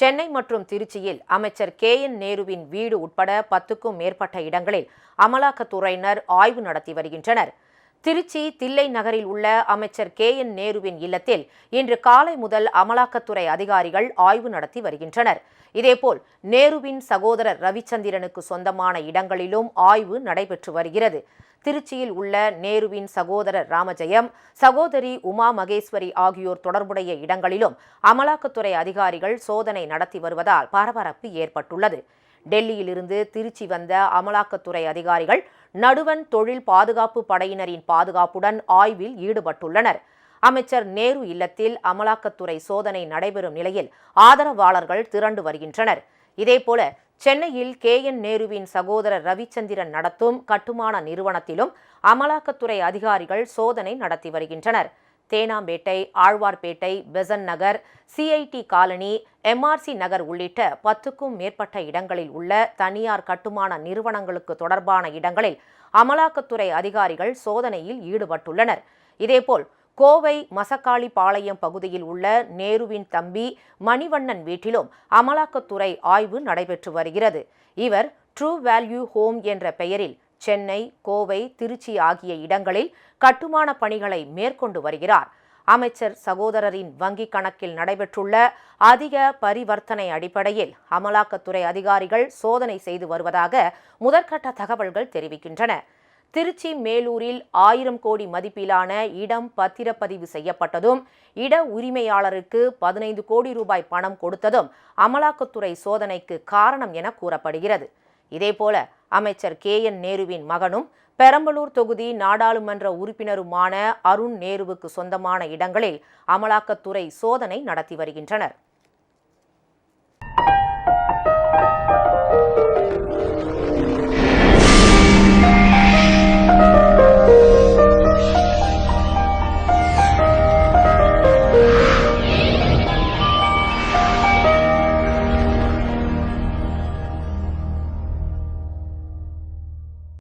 சென்னை மற்றும் திருச்சியில் அமைச்சர் கே. என். நேருவின் வீடு உட்பட பத்துக்கும் மேற்பட்ட இடங்களில் அமலாக்கத்துறையினர் ஆய்வு நடத்தி வருகின்றனர். திருச்சி தில்லை நகரில் உள்ள அமைச்சர் கே. என். நேருவின் இல்லத்தில் இன்று காலை முதல் அமலாக்கத்துறை அதிகாரிகள் ஆய்வு நடத்தி வருகின்றனர். இதேபோல் நேருவின் சகோதரர் ரவிச்சந்திரனுக்கு சொந்தமான இடங்களிலும் ஆய்வு நடைபெற்று வருகிறது. திருச்சியில் உள்ள நேருவின் சகோதரர் ராமஜெயம் சகோதரி உமா மகேஸ்வரி ஆகியோர் தொடர்புடைய இடங்களிலும் அமலாக்கத்துறை அதிகாரிகள் சோதனை நடத்தி வருவதால் பரபரப்பு ஏற்பட்டுள்ளது. டெல்லியிலிருந்து திருச்சி வந்த அமலாக்கத்துறை அதிகாரிகள் நடுவன் தொழில் பாதுகாப்பு படையினரின் பாதுகாப்புடன் ஆய்வில் ஈடுபட்டுள்ளனர். அமைச்சர் நேரு இல்லத்தில் அமலாக்கத்துறை சோதனை நடைபெறும் நிலையில் ஆதரவாளர்கள் திரண்டு வருகின்றனர். இதேபோல சென்னையில் கே. என். நேருவின் சகோதரர் ரவிச்சந்திரன் நடத்தும் கட்டுமான நிறுவனத்திலும் அமலாக்கத்துறை அதிகாரிகள் சோதனை நடத்தி வருகின்றனர். Teynampet Alwarpet Besant Nagar CIT colony MRC Nagar உள்ளிட்ட பத்துக்கும் மேற்பட்ட இடங்களில் உள்ள தனியார் கட்டுமான நிறுவனங்களுக்கு தொடர்பான இடங்களில் அமலாக்கத்துறை அதிகாரிகள் சோதனையில் ஈடுபட்டுள்ளனர். இதேபோல் கோவை மசக்காளி பாளையம் பகுதியில் உள்ள நேருவின் தம்பி மணிவண்ணன் வீட்டிலும் அமலாக்கத்துறை ஆய்வு நடைபெற்று வருகிறது. இவர் ட்ரூ வேல்யூ ஹோம் என்ற பெயரில் சென்னை கோவை திருச்சி ஆகிய இடங்களில் கட்டுமான பணிகளை மேற்கொண்டு வருகிறார். அமைச்சர் சகோதரரின் வங்கிக் கணக்கில் நடைபெற்றுள்ள அதிக பரிவர்த்தனை அடிப்படையில் அமலாக்கத்துறை அதிகாரிகள் சோதனை செய்து வருவதாக முதற்கட்ட தகவல்கள் தெரிவிக்கின்றன. திருச்சி மேலூரில் ஆயிரம் கோடி மதிப்பிலான இடம் பத்திரப்பதிவு செய்யப்பட்டதும் இட உரிமையாளருக்கு பதினைந்து கோடி ரூபாய் பணம் கொடுத்ததும் அமலாக்கத்துறை சோதனைக்கு காரணம் என கூறப்படுகிறது. இதேபோல அமைச்சர் கே. என். நேருவின் மகனும் பெரம்பலூர் தொகுதி நாடாளுமன்ற உறுப்பினருமான அருண் நேருவுக்கு சொந்தமான இடங்களில் அமலாக்கத்துறை சோதனை நடத்தி வருகின்றனர்.